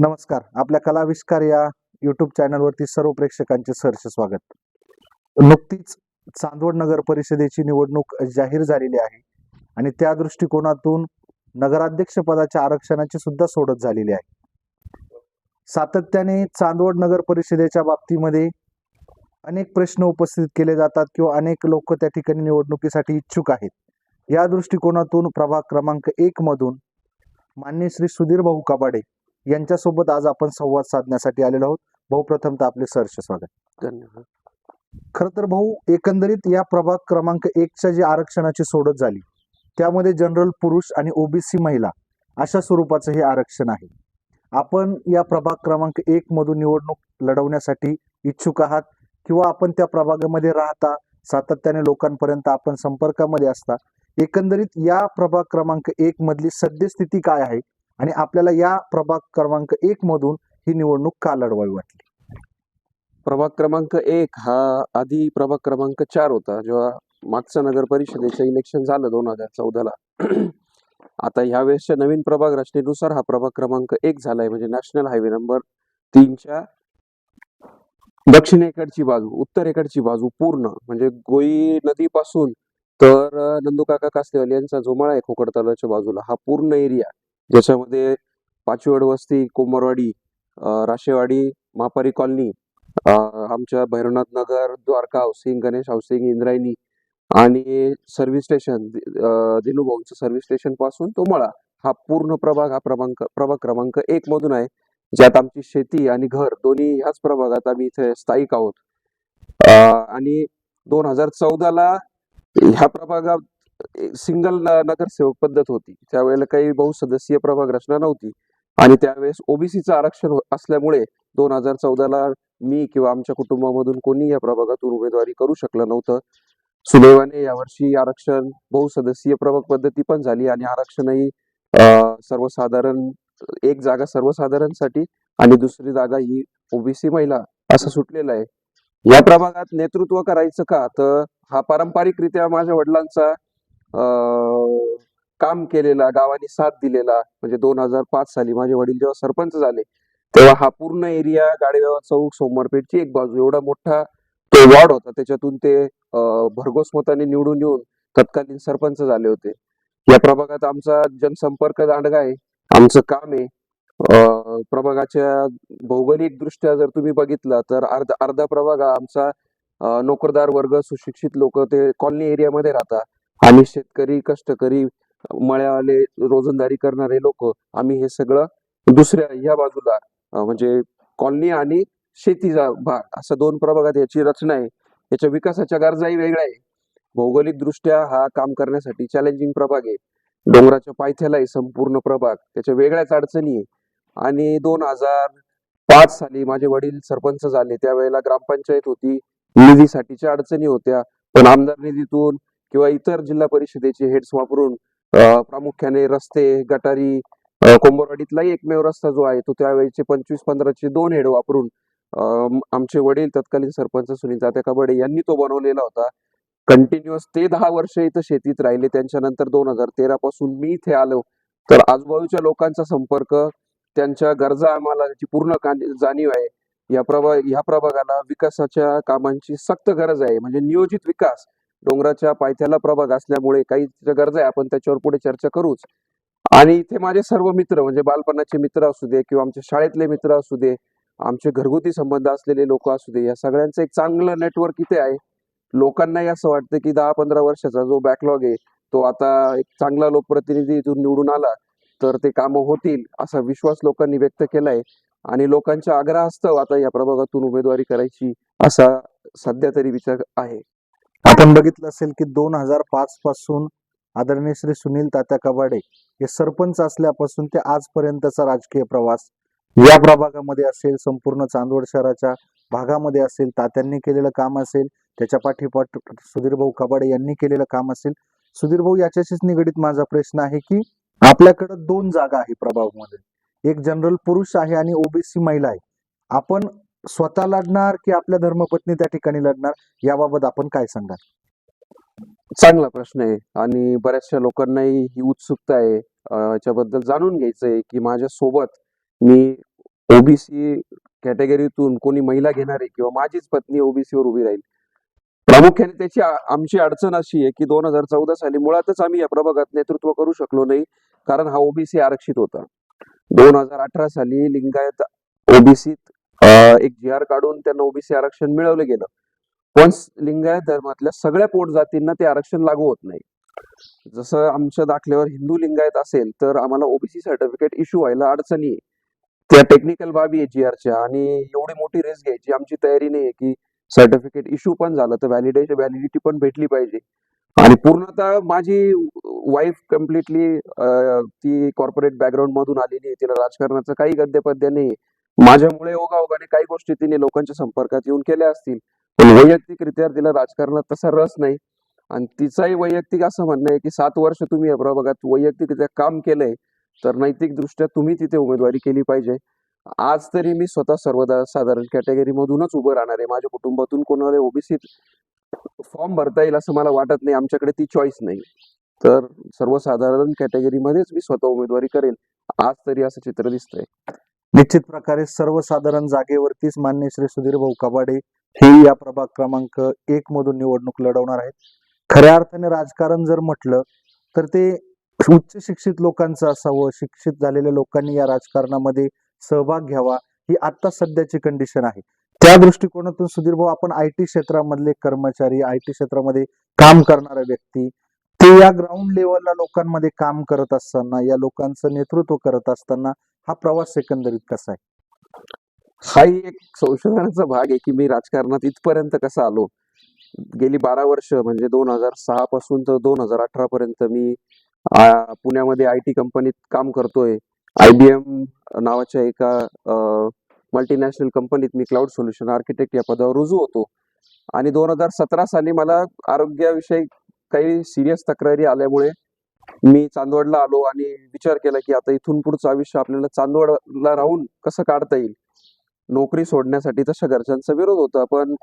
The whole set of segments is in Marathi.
नमस्कार. आपल्या कलाविष्कार या युट्यूब चॅनलवरती सर्व प्रेक्षकांचे सहर्ष स्वागत. नुकतीच चांदवड नगर परिषदेची निवडणूक जाहीर झालेली आहे आणि त्या दृष्टिकोनातून नगराध्यक्ष पदाच्या आरक्षणाची सुद्धा सोडत झालेली आहे. सातत्याने चांदवड नगर परिषदेच्या बाबतीमध्ये अनेक प्रश्न उपस्थित केले जातात किंवा अनेक लोक त्या ठिकाणी निवडणुकीसाठी इच्छुक आहेत. या दृष्टिकोनातून प्रभाग क्रमांक एक मधून मान्य श्री सुधीर भाऊ कबाडे यांच्यासोबत आज आपण संवाद साधण्यासाठी आलेलो आहोत. भाऊ प्रथमतः आपले सहर्ष स्वागत. धन्यवाद. खर तर भाऊ एकंदरीत या प्रभाग क्रमांक एकच्या जी आरक्षणाची सोडत झाली त्यामध्ये जनरल पुरुष आणि ओबीसी महिला अशा स्वरूपाचं हे आरक्षण आहे. आपण या प्रभाग क्रमांक एक मधून निवडणूक लढवण्यासाठी इच्छुक आहात किंवा आपण त्या प्रभागामध्ये राहता सातत्याने लोकांपर्यंत आपण संपर्कामध्ये असता एकंदरीत या प्रभाग क्रमांक एक मधली सद्यस्थिती काय आहे? आणि आपल्याला या प्रभाग क्रमांक एक मधून ही निवडणूक का लढवावी वाटली? प्रभाग क्रमांक एक हा आधी प्रभाग क्रमांक चार होता जेव्हा मागचं नगर परिषदेचं इलेक्शन झालं दोन हजार चौदाला. आता ह्या वेळेसच्या नवीन प्रभाग रचनेनुसार हा प्रभाग क्रमांक एक झालाय म्हणजे नॅशनल हायवे नंबर तीनच्या दक्षिणेकडची बाजू उत्तरेकडची बाजू पूर्ण म्हणजे गोई नदीपासून तर नंदुकाका कासलेवाल यांचा जो मळा आहे खोकड तलावाच्या बाजूला हा पूर्ण एरिया ज्याच्यामध्ये पाचवड वस्ती कोमरवाडी राशेवाडी मापारी कॉलनी आमच्या भैरवनाथ नगर द्वारका हाऊसिंग गणेश हाऊसिंग इंद्रायणी आणि सर्व्हिस स्टेशन दिनुभाऊंचं सर्व्हिस स्टेशनपासून तोमळा हा पूर्ण प्रभाग हा प्रभांक प्रभाग क्रमांक एक मधून आहे. ज्यात आमची शेती आणि घर दोन्ही ह्याच प्रभागात आम्ही इथे स्थायिक आहोत. आणि दोन हजार चौदाला ह्या प्रभागात सिंगल नगरसेवक पद्धत होती. त्यावेळेला काही बहुसदस्यीय प्रभाग रचना नव्हती. आणि त्यावेळेस ओबीसीचं आरक्षण असल्यामुळे दोन हजार चौदाला मी किंवा आमच्या कुटुंबामधून कोणी या प्रभागातून उमेदवारी करू शकलं नव्हतं. सुदैवाने यावर्षी आरक्षण बहुसदस्यीय प्रभाग पद्धती पण झाली आणि आरक्षणही सर्वसाधारण एक जागा सर्वसाधारणसाठी आणि दुसरी जागा ही ओबीसी महिला असं सुटलेलं आहे. या प्रभागात नेतृत्व करायचं का? तर हा पारंपरिकरित्या माझ्या वडिलांचा काम केलेला गावाने साथ दिलेला म्हणजे दोन हजार पाच साली माझे वडील जेव्हा सरपंच झाले तेव्हा हा पूर्ण एरिया गाडीगाव चौक सोमवारपेठची एक बाजू एवढा मोठा तो वॉर्ड होता. त्याच्यातून ते भरघोस मताने निवडून येऊन तत्कालीन सरपंच झाले होते. या प्रभागात आमचा जनसंपर्क दांडगा आहे. आमचं काम आहे. प्रभागाच्या भौगोलिक दृष्ट्या जर तुम्ही बघितला तर अर्धा अर्धा प्रभाग आमचा नोकरदार वर्ग सुशिक्षित लोक ते कॉलनी एरियामध्ये राहतात. आणि शेतकरी कष्टकरी मळ्यावाले रोजंदारी करणारे लोक आम्ही हे सगळं दुसऱ्या ह्या बाजूला म्हणजे कॉलनी आणि शेतीचा भाग असा दोन प्रभागात याची रचना आहे. याच्या विकासाच्या गरजाही वेगळ्या आहे. भौगोलिक दृष्ट्या हा काम करण्यासाठी चॅलेंजिंग प्रभाग आहे. डोंगराच्या पायथ्याला आहे संपूर्ण प्रभाग त्याच्या वेगळ्याच अडचणी आहे. आणि दोन हजार पाच साली माझे वडील सरपंच झाले त्यावेळेला ग्रामपंचायत होती. निधीसाठीच्या अडचणी होत्या पण आमदार निधीतून किंवा इतर जिल्हा परिषदेचे हेड्स वापरून प्रामुख्याने रस्ते गटारी कोंबरवाडीतलाही एकमेव रस्ता जो आहे तो त्यावेळेचे पंचवीस पंधराचे दोन हेड वापरून आमचे वडील तत्कालीन सरपंच सुनील जाते कबडे यांनी तो बनवलेला होता. कंटिन्युअस ते दहा वर्ष इथं शेतीत राहिले. त्यांच्यानंतर दोन हजार तेरा पासून मी इथे आलो. तर आजूबाजूच्या लोकांचा संपर्क त्यांच्या गरजा आम्हाला त्याची पूर्ण जाणीव आहे या प्रभाग ह्या प्रभागाला विकासाच्या कामांची सक्त गरज आहे. म्हणजे नियोजित विकास डोंगराच्या पायथ्याला प्रभाग असल्यामुळे काही गरज आहे. आपण त्याच्यावर पुढे चर्चा करूच. आणि इथे माझे सर्व मित्र म्हणजे बालपणाचे मित्र असू दे किंवा आमच्या शाळेतले मित्र असू दे आमचे घरगुती संबंध असलेले लोक असू दे या सगळ्यांचं एक चांगलं नेटवर्क इथे आहे. लोकांनाही असं वाटतं की दहा पंधरा वर्षाचा जो बॅकलॉग आहे तो आता एक चांगला लोकप्रतिनिधी इथून निवडून आला तर ते कामं होतील असा विश्वास लोकांनी व्यक्त केलाय. आणि लोकांच्या आग्रहास्तव आता या प्रभागातून उमेदवारी करायची असा सध्या तरी विचार आहे. आपण बघितलं असेल की दोन हजार पाच पासून आदरणीय श्री सुनील तात्या कबाडे हे सरपंच असल्यापासून ते आजपर्यंतचा राजकीय प्रवास. या प्रभागामध्ये असेल संपूर्ण चांदवड शहराच्या भागामध्ये असेल तात्यांनी केलेलं काम असेल त्याच्या पाठीपाठ सुधीर भाऊ कबाडे यांनी केलेलं काम असेल. सुधीर भाऊ याच्याशीच निगडीत माझा प्रश्न आहे की आपल्याकडे दोन जागा आहे प्रभागामध्ये. एक जनरल पुरुष आहे आणि ओबीसी महिला आहे. आपण स्वतः लढणार की आपल्या धर्मपत्नी त्या ठिकाणी लढणार? याबाबत आपण काय सांगाल? चांगला प्रश्न आहे आणि बऱ्याचशा लोकांनाही ही उत्सुकता आहे. याच्याबद्दल जाणून घ्यायचंय की माझ्या सोबत मी ओबीसी कॅटेगरीतून कोणी महिला घेणार आहे किंवा माझीच पत्नी ओबीसी वर उभी राहील. प्रामुख्याने त्याची आमची अडचण अशी आहे की दोन हजार चौदा साली मुळातच आम्ही या प्रभागात नेतृत्व करू शकलो नाही कारण हा ओबीसी आरक्षित होता. दोन हजार अठरा साली लिंगायत ओबीसीत एक जी आर काढून त्यांना ओबीसी आरक्षण मिळवलं गेलं. पण लिंगायत धर्मातल्या सगळ्या पोट जातींना ते आरक्षण लागू होत नाही. जसं आमच्या दाखल्यावर हिंदू लिंगायत असेल तर आम्हाला ओबीसी सर्टिफिकेट इश्यू व्हायला अडचणी आहे. त्या टेक्निकल बाबी आहे जी आरच्या आणि एवढी मोठी रिस्क घ्यायची आमची तयारी नाही आहे की सर्टिफिकेट इश्यू पण झालं तर व्हॅलिडेशन व्हॅलिडिटी पण भेटली पाहिजे. आणि पूर्णतः माझी वाईफ कम्प्लिटली ती कॉर्पोरेट बॅकग्राऊंड मधून आलेली आहे. तिला राजकारणाचं काही गद्यपद्य नाही माझ्यामुळे ओघाओघाने काही गोष्टी तिने लोकांच्या संपर्कात येऊन केल्या असतील. पण वैयक्तिकरित्या तिला राजकारणात तसा रस नाही. आणि तिचाही वैयक्तिक असं म्हणणं आहे की सात वर्ष तुम्ही या प्रभागात वैयक्तिकरित्या काम केलंय तर नैतिक दृष्ट्या तुम्ही तिथे उमेदवारी केली पाहिजे. आज तरी मी स्वतः सर्वदा साधारण कॅटेगरी मधूनच उभं राहणार आहे. माझ्या कुटुंबातून कोणाला ओबीसीत फॉर्म भरता येईल असं मला वाटत नाही. आमच्याकडे ती चॉईस नाही. तर सर्वसाधारण कॅटेगरीमध्येच मी स्वतः उमेदवारी करेल. आज तरी असं चित्र दिसतंय. निश्चित प्रकारे सर्वसाधारण जागेवरतीच मान्य श्री सुधीर भाऊ कबाडे हे या प्रभाग क्रमांक एक मधून निवडणूक लढवणार आहेत. खऱ्या अर्थाने राजकारण जर म्हटलं तर ते उच्च शिक्षित लोकांचं असावं शिक्षित झालेल्या लोकांनी या राजकारणामध्ये सहभाग घ्यावा ही आता सध्याची कंडिशन आहे. त्या दृष्टिकोनातून सुधीर भाऊ आपण आय टी क्षेत्रामधले कर्मचारी आय टी क्षेत्रामध्ये काम करणारा व्यक्ती ते या ग्राउंड लेवलला लोकांमध्ये काम करत असताना या लोकांचं नेतृत्व करत असताना हा प्रवास एकंदरीत कसा आहे? हाही एक संशोधनाचा भाग आहे की मी राजकारणात इथपर्यंत कसा आलो? गेली बारा वर्ष म्हणजे दोन हजार सहा पासून तर दोन हजार अठरा पर्यंत मी पुण्यामध्ये आय टी कंपनीत काम करतोय. आय बी एम नावाच्या एका मल्टीनॅशनल कंपनीत मी क्लाउड सोल्युशन आर्किटेक्ट या पदावर रुजू होतो. आणि दोन हजार सतरा साली मला आरोग्याविषयी काही सिरियस तक्रारी आल्यामुळे मी चांदवडला आलो आणि विचार केला की आता इथून पुढचं आयुष्य आपल्याला चांदवडला राहून कसं काढता येईल? नोकरी सोडण्यासाठी तशा घरच्यांचा विरोध होता पण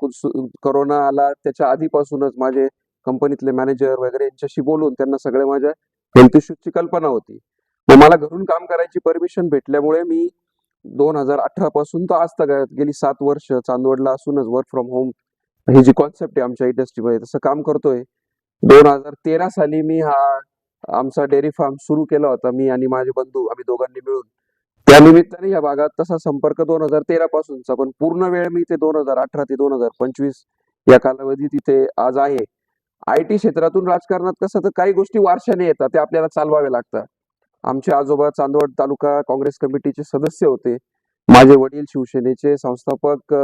करोना आला त्याच्या आधीपासूनच माझे कंपनीतले मॅनेजर वगैरे यांच्याशी बोलून त्यांना सगळ्या माझ्या हेल्थ इश्यूजची कल्पना होती. मग मला घरून काम करायची परमिशन भेटल्यामुळे मी दोन हजार अठरा पासून तर आज तक गेली सात वर्ष चांदवडला असूनच वर्क फ्रॉम होम ही जी कॉन्सेप्ट आहे आमच्या इंडस्ट्रीमध्ये तसं काम करतोय. दोन हजार तेरा साली मी हा आमचा डेअरी फार्म सुरू केला होता मी आणि माझे बंधू आम्ही दोघांनी मिळून. त्या निमित्ताने या भागात तसा संपर्क दोन हजार तेरा पासूनचा पण पूर्ण वेळ मी ते दोन हजार अठरा ते दोन हजार पंचवीस या कालावधीत तिथे आज आहे. आय टी क्षेत्रातून राजकारणात कसं तर काही गोष्टी वारशाने येतात ते आपल्याला चालवावे लागतात. आमचे आजोबा चांदवड तालुका काँग्रेस कमिटीचे सदस्य होते. माझे वडील शिवसेनेचे संस्थापक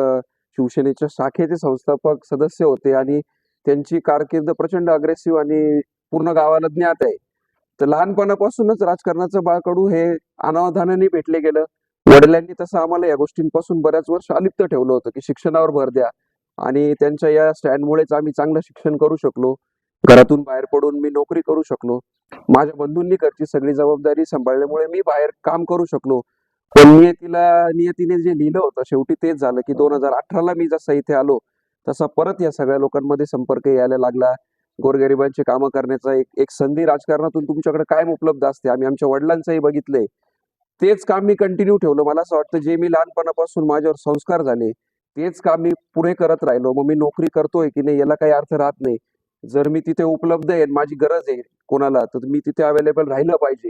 शिवसेनेच्या शाखेचे संस्थापक सदस्य होते आणि त्यांची कारकीर्द प्रचंड अग्रेसिव्ह आणि पूर्ण गावाला ज्ञात आहे. तर लहानपणापासूनच राजकारणाचं बाळकडू हे अनावधानाने भेटले गेलं. वडिलांनी तसं आम्हाला या गोष्टींपासून बऱ्याच वर्ष अलिप्त ठेवलं होतं की शिक्षणावर भर द्या. आणि त्यांच्या या स्टँडमुळेच आम्ही चांगलं शिक्षण करू शकलो. घरातून बाहेर पडून मी नोकरी करू शकलो. माझ्या बंधूंनी घरची सगळी जबाबदारी सांभाळल्यामुळे मी बाहेर काम करू शकलो. पण नियतीला नियतीने जे लिहिलं होतं शेवटी तेच झालं की दोन हजार अठराला मी जसा इथे आलो तसा परत या सगळ्या लोकांमध्ये संपर्क यायला लागला. गोरगरिबांची कामं करण्याचा एक एक संधी राजकारणातून तुमच्याकडे कायम उपलब्ध असते. आम्ही आमच्या वडिलांचंही बघितलंय तेच काम मी कंटिन्यू ठेवलं. मला असं वाटतं जे मी लहानपणापासून माझ्यावर संस्कार झाले तेच काम मी पुढे करत राहिलो. मग मी नोकरी करतोय की नाही याला काही अर्थ राहत नाही. जर मी तिथे उपलब्ध आहे आणि माझी गरज आहे कोणाला तर मी तिथे अवेलेबल राहिलं पाहिजे.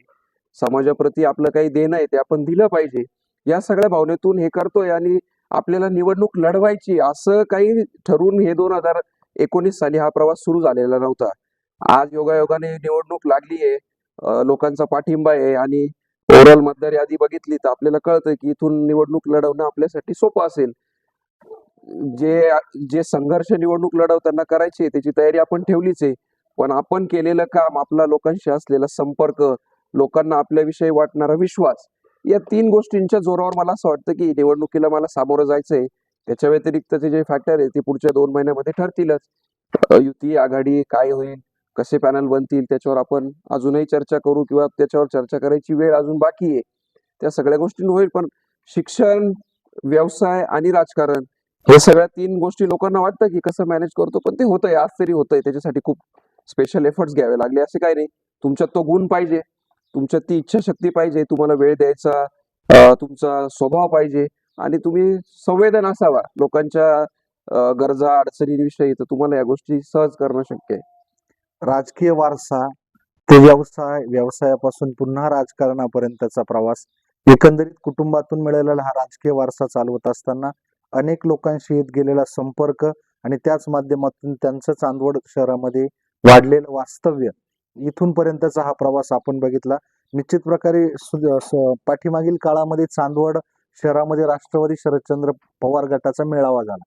समाजाप्रती आपलं काही देणं आहे ते आपण दिलं पाहिजे. या सगळ्या भावनेतून हे करतोय आणि आपल्याला निवडणूक लढवायची असं काही ठरवून हे दोन हजार एकोणीस साली हा प्रवास सुरू झालेला नव्हता. आज योगायोगाने निवडणूक लागली आहे. लोकांचा पाठिंबा आहे आणि ओव्हरऑल मतदार यादी बघितली तर आपल्याला कळतंय की इथून निवडणूक लढवणं आपल्यासाठी सोपं असेल. जे जे संघर्ष निवडणूक लढवताना करायची त्याची तयारी आपण ठेवलीच आहे. पण आपण केलेलं काम आपला लोकांशी असलेला संपर्क लोकांना आपल्याविषयी वाटणारा विश्वास या तीन गोष्टींच्या जोरावर मला असं वाटतं की निवडणुकीला मला सामोरं जायचंय. त्याच्या व्यतिरिक्तचे जे फॅक्टर आहे ते पुढच्या दोन महिन्यामध्ये ठरतीलच. युती आघाडी काय होईल कसे पॅनल बनतील त्याच्यावर आपण अजूनही चर्चा करू किंवा त्याच्यावर चर्चा करायची वेळ अजून बाकी आहे. त्या सगळ्या गोष्टी होईल पण शिक्षण व्यवसाय आणि राजकारण हे सगळ्या तीन गोष्टी लोकांना वाटतं की कसं मॅनेज करतो पण ते होतंय आज तरी होतंय. त्याच्यासाठी खूप स्पेशल एफर्ट्स घ्यावे लागले असे काही नाही. तुमच्यात तो गुण पाहिजे. तुमच्यात ती इच्छाशक्ती पाहिजे. तुम्हाला वेळ द्यायचा तुमचा स्वभाव पाहिजे. आणि तुम्ही संवेदन असावा. लोकांच्या गरजा अडचणींविषयी तर तुम्हाला या गोष्टी सहज करणं शक्य आहे. राजकीय वारसा ते व्यवसाय व्यवसायापासून पुन्हा राजकारणापर्यंतचा प्रवास एकंदरीत कुटुंबातून मिळालेला हा राजकीय वारसा चालवत असताना अनेक लोकांशी येत गेलेला संपर्क आणि त्याच माध्यमातून त्यांचं चांदवड शहरामध्ये वाढलेलं वास्तव्य इथून पर्यंतचा हा प्रवास आपण बघितला. निश्चित प्रकारे पाठीमागील काळामध्ये चांदवड शहरामध्ये राष्ट्रवादी शरदचंद्र पवार गटाचा मेळावा झाला.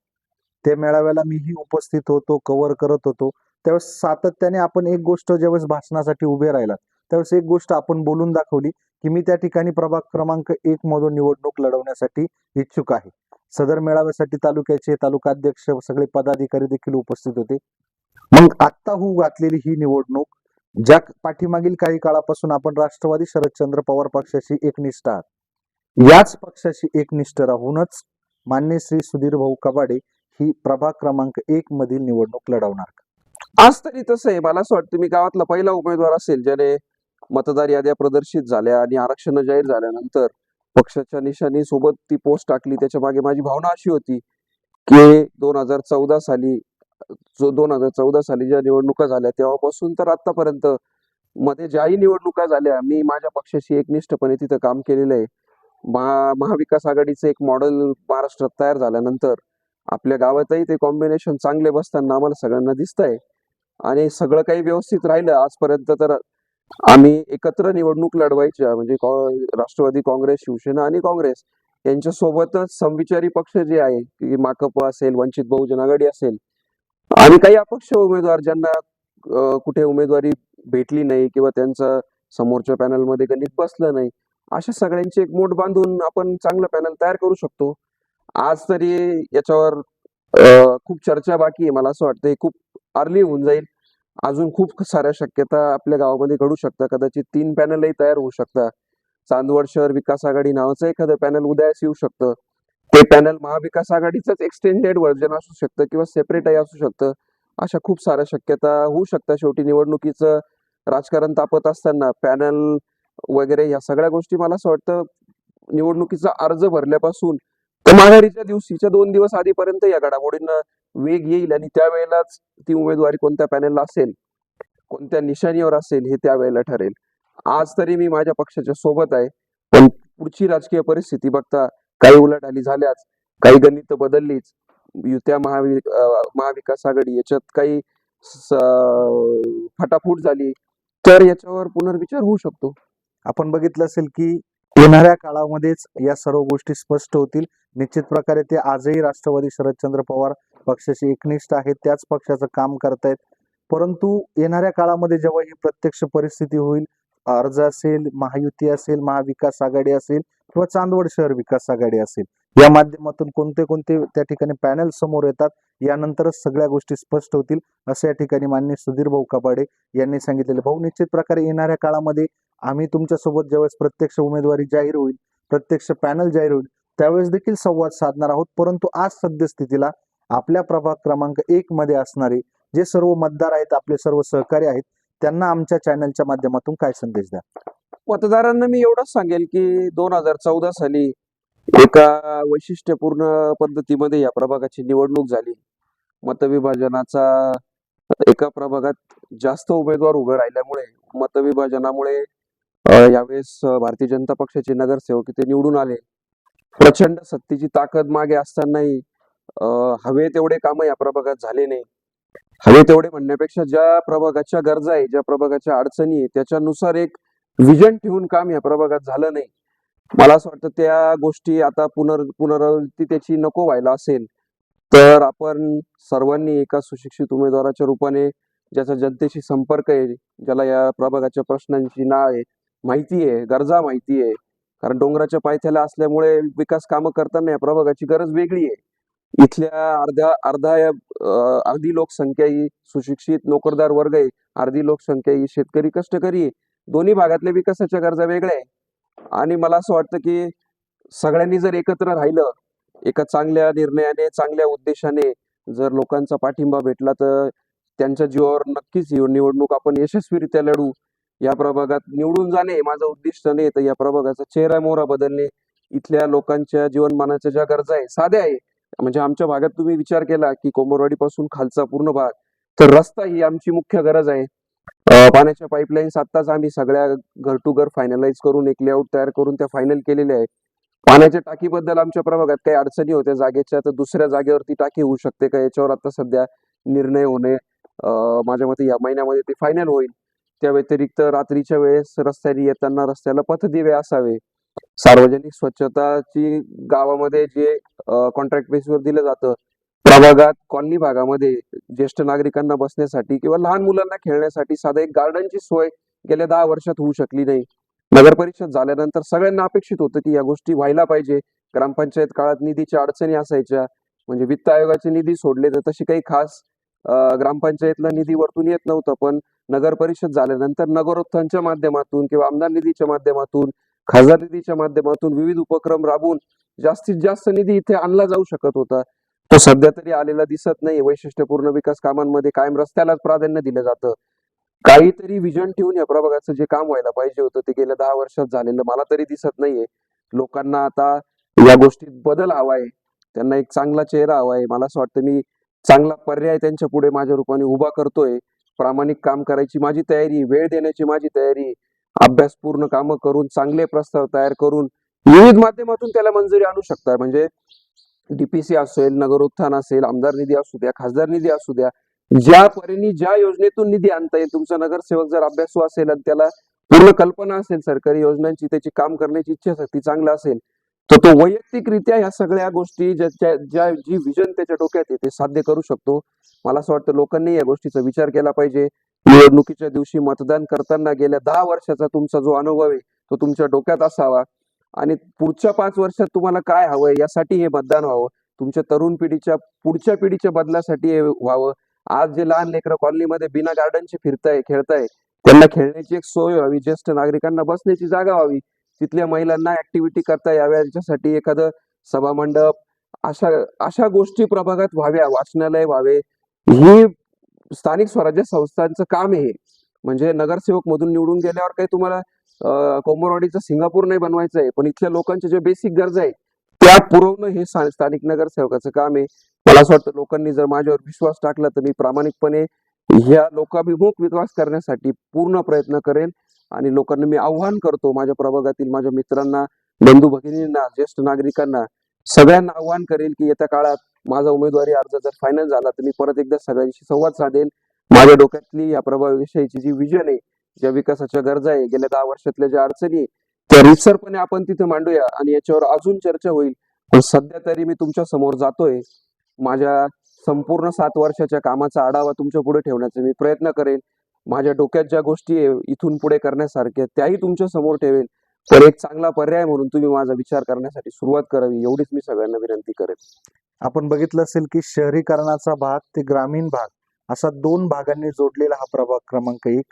त्या मेळाव्याला मीही उपस्थित होतो कव्हर करत होतो. त्यावेळेस सातत्याने आपण एक गोष्ट ज्यावेळेस भाषणासाठी उभे राहिलात त्यावेळेस एक गोष्ट आपण बोलून दाखवली की मी त्या ठिकाणी प्रभाग क्रमांक एक मधून निवडणूक लढवण्यासाठी इच्छुक आहे. सदर मेळाव्यासाठी तालुक्याचे तालुका अध्यक्ष सगळे पदाधिकारी देखील उपस्थित होते. मग आत्ता होऊ घातलेली ही निवडणूक ज्या पाठीमागील काही काळापासून आपण राष्ट्रवादी शरदचंद्र पवार पक्षाशी एकनिष्ठ आहात याच पक्षाशी एकनिष्ठ राहूनच मान्य श्री सुधीर भाऊ कबाडे ही प्रभाग क्रमांक एक मधील निवडणूक लढवणार. आज तरी तसं आहे. मला असं वाटतं मी गावातला पहिला उमेदवार असेल ज्याने मतदार याद्या प्रदर्शित झाल्या आणि आरक्षण जाहीर झाल्यानंतर पक्षाच्या निशाणी सोबत ती पोस्ट टाकली. त्याच्यामागे माझी भावना अशी होती की दोन हजार चौदा साली जो दोन हजार चौदा साली ज्या निवडणुका झाल्या तेव्हापासून तर आतापर्यंत मध्ये ज्याही निवडणुका झाल्या मी माझ्या पक्षाशी एकनिष्ठपणे तिथं काम केलेलं आहे. महा महाविकास आघाडीचं एक मॉडेल महाराष्ट्रात तयार झाल्यानंतर आपल्या गावातही ते कॉम्बिनेशन चांगले बसताना आम्हाला सगळ्यांना दिसतंय. आणि सगळं काही व्यवस्थित राहिलं. आजपर्यंत तर आम्ही एकत्र निवडणूक लढवायच्या म्हणजे राष्ट्रवादी काँग्रेस शिवसेना आणि काँग्रेस यांच्या सोबतच समविचारी पक्ष जे आहे की माकप असेल वंचित बहुजन आघाडी असेल आणि काही अपक्ष उमेदवार ज्यांना कुठे उमेदवारी भेटली नाही किंवा त्यांचं समोरच्या पॅनलमध्ये गणित बसलं नाही अशा सगळ्यांची एक मोठ बांधून आपण चांगलं पॅनल तयार करू शकतो. आज तरी याच्यावर खूप चर्चा बाकी आहे मला असं वाटतं खूप अर्ली होऊन जाईल. अजून खूप साऱ्या शक्यता आपल्या गावामध्ये घडू शकतात. कदाचित तीन पॅनलही तयार होऊ शकतात. चांदवड शहर विकास आघाडी नावाचं एखादं पॅनल उदयास येऊ शकतं. ते पॅनल महाविकास आघाडीचंच एक्सटेंडेड व्हर्जन असू शकतं किंवा सेपरेटही असू शकतं. अशा खूप साऱ्या शक्यता होऊ शकतात. शेवटी निवडणुकीचं राजकारण तापत असताना पॅनल वगैरे या सगळ्या गोष्टी मला असं वाटतं निवडणुकीचा अर्ज भरल्यापासून तर माघारीच्या दिवशीच्या दोन दिवस आधीपर्यंत या घडामोडींना वेग येईल आणि त्यावेळेलाच ती उमेदवारी कोणत्या पॅनलला असेल कोणत्या निशाणीवर असेल हे त्यावेळेला ठरेल. आज तरी मी माझ्या पक्षाच्या सोबत आहे पण पुढची राजकीय परिस्थिती बघता काही उलाढाली झाल्याच काही गणित बदललीच. युत्या महावि महाविकास आघाडी याच्यात काही फटाफूट झाली तर याच्यावर पुनर्विचार होऊ शकतो. आपण बघितलं असेल की येणाऱ्या काळामध्येच या सर्व गोष्टी स्पष्ट होतील. निश्चित प्रकारे ते आजही राष्ट्रवादी शरदचंद्र पवार पक्षाशी एकनिष्ठ आहेत त्याच पक्षाचं काम करतायत. परंतु येणाऱ्या काळामध्ये जेव्हा ही प्रत्यक्ष परिस्थिती होईल अर्ज असेल महायुती असेल महाविकास आघाडी असेल किंवा चांदवड शहर विकास आघाडी असेल या माध्यमातून कोणते कोणते त्या ठिकाणी पॅनल समोर येतात यानंतरच सगळ्या गोष्टी स्पष्ट होतील असं या ठिकाणी मान्य सुधीर भाऊ कपाडे यांनी सांगितलेले भाऊ निश्चित प्रकारे येणाऱ्या काळामध्ये आम्ही तुमच्यासोबत ज्यावेळेस प्रत्यक्ष उमेदवारी जाहीर होईल प्रत्यक्ष पॅनल जाहीर होईल त्यावेळेस देखील संवाद साधणार आहोत. परंतु आज सद्यस्थितीला आपल्या प्रभाग क्रमांक एक मध्ये असणारे जे सर्व मतदार आहेत आपले सर्व सहकारी आहेत त्यांना आमच्या चॅनलच्या माध्यमातून काय संदेश द्या? मतदारांना मी एवढंच सांगेल की दोन हजार चौदा साली एका वैशिष्ट्यपूर्ण पद्धतीमध्ये या प्रभागाची निवडणूक झाली. मतविभाजनाचा एका प्रभागात जास्त उमेदवार उभे राहिल्यामुळे मतविभाजनामुळे यावेळेस भारतीय जनता पक्षाचे नगरसेवक इथे निवडून आले. प्रचंड सत्तेची ताकद मागे असतानाही हवे तेवढे काम या प्रभागात झाले नाही. हवे तेवढे म्हणण्यापेक्षा ज्या प्रभागाच्या गरजा आहे ज्या प्रभागाच्या अडचणी आहे त्याच्यानुसार एक विजन ठेवून काम या प्रभागात झालं नाही. मला असं वाटतं त्या गोष्टी आता पुनर पुनरावृत्ती त्याची नको व्हायला असेल तर आपण सर्वांनी एका सुशिक्षित उमेदवाराच्या रूपाने ज्याचा जनतेशी संपर्क आहे ज्याला या प्रभागाच्या प्रश्नांची नाळ आहे माहिती आहे गरजा माहिती आहे. कारण डोंगराच्या पायथ्याला असल्यामुळे विकास कामं करताना या प्रभागाची गरज वेगळी आहे. इथल्या अर्ध्या अर्धा या अर्धी लोकसंख्या ही सुशिक्षित नोकरदार वर्ग आहे. अर्धी लोकसंख्या ही शेतकरी कष्टकरी आहे. दोन्ही भागातल्या विकासाच्या गरजा वेगळ्या आहे. आणि मला असं वाटतं की सगळ्यांनी जर एकत्र राहिलं एका चांगल्या निर्णयाने चांगल्या उद्देशाने जर लोकांचा पाठिंबा भेटला तर त्यांच्या जीवावर नक्कीच निवडणूक आपण यशस्वीरित्या लढू. या प्रभागात निवडून जाणे माझं उद्दिष्ट नाही. तर या प्रभागाचा चेहरा मोहरा बदलणे इथल्या लोकांच्या जीवनमानाच्या ज्या गरजा आहे साध्या आहे म्हणजे आमच्या भागात तुम्ही विचार केला की कोमरवाडी पासून खालचा पूर्ण भाग तर रस्ता ही आमची मुख्य गरज आहे. पाण्याच्या पाईपलाईन्स आत्ताच आम्ही सगळ्या घर टू घर फायनलाइज करून एक लेआउट तयार करून त्या फायनल केलेल्या आहे पाण्याच्या टाकीबद्दल आमच्या प्रभागात काही अडचणी होत्या जागेच्या तर दुसऱ्या जागेवरती टाकी होऊ शकते का? याच्यावर आता सध्या निर्णय होणे माझ्या मते या महिन्यामध्ये ते फायनल होईल. त्या व्यतिरिक्त रात्रीच्या वेळेस रस्त्याने येताना रस्त्याला पथदिवे असावे. सार्वजनिक स्वच्छताची गावामध्ये जे कॉन्ट्रॅक्ट बेसवर दिलं जातं प्रभागात कॉलनी भागामध्ये ज्येष्ठ नागरिकांना बसण्यासाठी किंवा लहान मुलांना खेळण्यासाठी साधा एक गार्डनची सोय गेल्या दहा वर्षात होऊ शकली नाही. नगर परिषद झाल्यानंतर सगळ्यांना अपेक्षित होतं की या गोष्टी व्हायला पाहिजे. ग्रामपंचायत काळात निधीच्या अडचणी असायच्या. म्हणजे वित्त आयोगाचे निधी सोडले तर तशी काही खास ग्रामपंचायतला निधी वरतून येत नव्हतं. पण नगर परिषद झाल्यानंतर नगरोत्थानच्या माध्यमातून किंवा आमदार निधीच्या माध्यमातून खासदार निधीच्या माध्यमातून विविध उपक्रम राबवून जास्तीत जास्त निधी इथे आणला जाऊ शकत होता. तो सध्या तरी आलेला दिसत नाही वैशिष्ट्यपूर्ण विकास कामांमध्ये कायम रस्त्यालाच प्राधान्य दिलं जातं. काहीतरी विजन ठेवून या प्रभागाचं जे काम व्हायला पाहिजे होतं ते गेल्या दहा वर्षात झालेलं मला तरी दिसत नाहीये. लोकांना आता या गोष्टीत बदल हवाय त्यांना एक चांगला चेहरा हवाय मला असं वाटतं मी चांगला पर्याय त्यांच्या पुढे माझ्या रूपाने उभा करतोय. प्रामाणिक काम करायची माझी तयारी वेळ देण्याची माझी तयारी अभ्यासपूर्ण कामं करून चांगले प्रस्ताव तयार करून विविध माध्यमातून त्याला मंजुरी आणू शकता म्हणजे डीपीसी असेल नगरोत्थान असेल आमदार निधी असू द्या खासदार निधी असू द्या ज्या परीने ज्या योजनेतून निधी आणता येईल तुमचा नगरसेवक जर अभ्यासू असेल आणि त्याला पूर्ण कल्पना असेल सरकारी योजनांची त्याची काम करण्याची इच्छाशक्ती चांगला असेल तर तो वैयक्तिकरित्या ह्या सगळ्या गोष्टी ज्याच्या ज्या जी विजन त्याच्या डोक्यात आहे ते साध्य करू शकतो. मला असं वाटतं लोकांनी या गोष्टीचा विचार केला पाहिजे. निवडणुकीच्या दिवशी मतदान करताना गेल्या दहा वर्षाचा तुमचा जो अनुभव आहे तो तुमच्या डोक्यात असावा. आणि पुढच्या पाच वर्षात तुम्हाला काय हवंय यासाठी हे मतदान व्हावं. तुमच्या तरुण पिढीच्या पुढच्या पिढीच्या बदलासाठी हे व्हावं. आज जे लहान लेकरं कॉलनीमध्ये बिना गार्डनचे फिरताय खेळताय त्यांना खेळण्याची एक सोय व्हावी. ज्येष्ठ नागरिकांना बसण्याची जागा व्हावी. तिथल्या महिलांना ऍक्टिव्हिटी करता याव्या याच्यासाठी एखादं सभामंडप अशा अशा गोष्टी प्रभागात व्हाव्या वाचनालय व्हावे. ही स्थानिक स्वराज्य संस्थांचं काम आहे म्हणजे नगरसेवक मधून निवडून गेल्यावर काही तुम्हाला कोमरवाडीचं सिंगापूर नाही बनवायचं आहे पण इथल्या लोकांच्या जे बेसिक गरजा आहे त्या पुरवणं हे स्थानिक नगरसेवकाचं काम आहे. मला असं वाटतं लोकांनी जर माझ्यावर विश्वास टाकला तर मी प्रामाणिकपणे ह्या लोकाभिमुख विकास करण्यासाठी पूर्ण प्रयत्न करेन. आणि लोकांना मी आव्हान करतो माझ्या प्रभागातील माझ्या मित्रांना बंधू भगिनींना ज्येष्ठ नागरिकांना सगळ्यांना आव्हान करेल की येत्या काळात माझा उमेदवारी अर्ज जर फायनल झाला तर मी परत एकदा सगळ्यांशी संवाद साधेन. माझ्या डोक्यातली या प्रभावाविषयीची जी विजन आहे ज्या विकासाच्या गरजा आहे गेल्या दहा वर्षातल्या ज्या अडचणी आहे, त्या रितसरपणे आपण तिथे मांडूया आणि याच्यावर अजून चर्चा होईल. पण सध्या तरी मी तुमच्यासमोर जातोय. माझ्या संपूर्ण सात वर्षाच्या कामाचा आढावा तुमच्यापुढे ठेवण्याचा मी प्रयत्न करेन. माझ्या डोक्यात ज्या गोष्टी आहे इथून पुढे करण्यासारख्या त्याही तुमच्यासमोर ठेवेल तर एक चांगला पर्याय म्हणून तुम्ही माझा विचार करण्यासाठी सुरुवात करावी एवढीच मी सगळ्यांना विनंती करेन. आपण बघितलं असेल की शहरीकरणाचा भाग ते ग्रामीण भाग असा दोन भागांनी जोडलेला हा प्रभाग क्रमांक एक.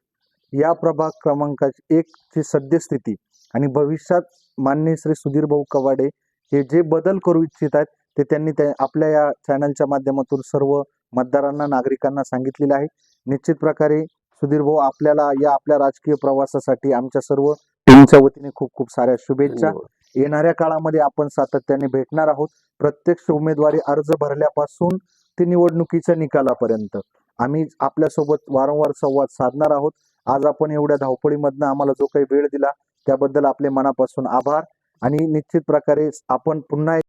या प्रभाग क्रमांकाची एक ची सद्यस्थिती आणि भविष्यात माननीय श्री सुधीर भाऊ कवाडे हे जे बदल करू इच्छित आहेत ते त्यांनी त्या आपल्या या चॅनलच्या माध्यमातून सर्व मतदारांना नागरिकांना सांगितलेलं आहे. निश्चित प्रकारे सुधीर भाऊ आपल्याला या आपल्या राजकीय प्रवासासाठी आमच्या सर्व टीमच्या वतीने खूप खूप साऱ्या शुभेच्छा. धन्यवाद. येणाऱ्या काळामध्ये आपण सातत्याने भेटणार आहोत. प्रत्यक्ष उमेदवारी अर्ज भरल्यापासून ते निवडणुकीच्या निकालापर्यंत. आम्ही आपल्यासोबत वारंवार संवाद साधणार आहोत. आज आपण एवढ्या धावपळीमधनं आम्हाला जो काही वेळ दिला त्याबद्दल आपले मनापासून आभार. आणि निश्चित प्रकारे आपण पुन्हा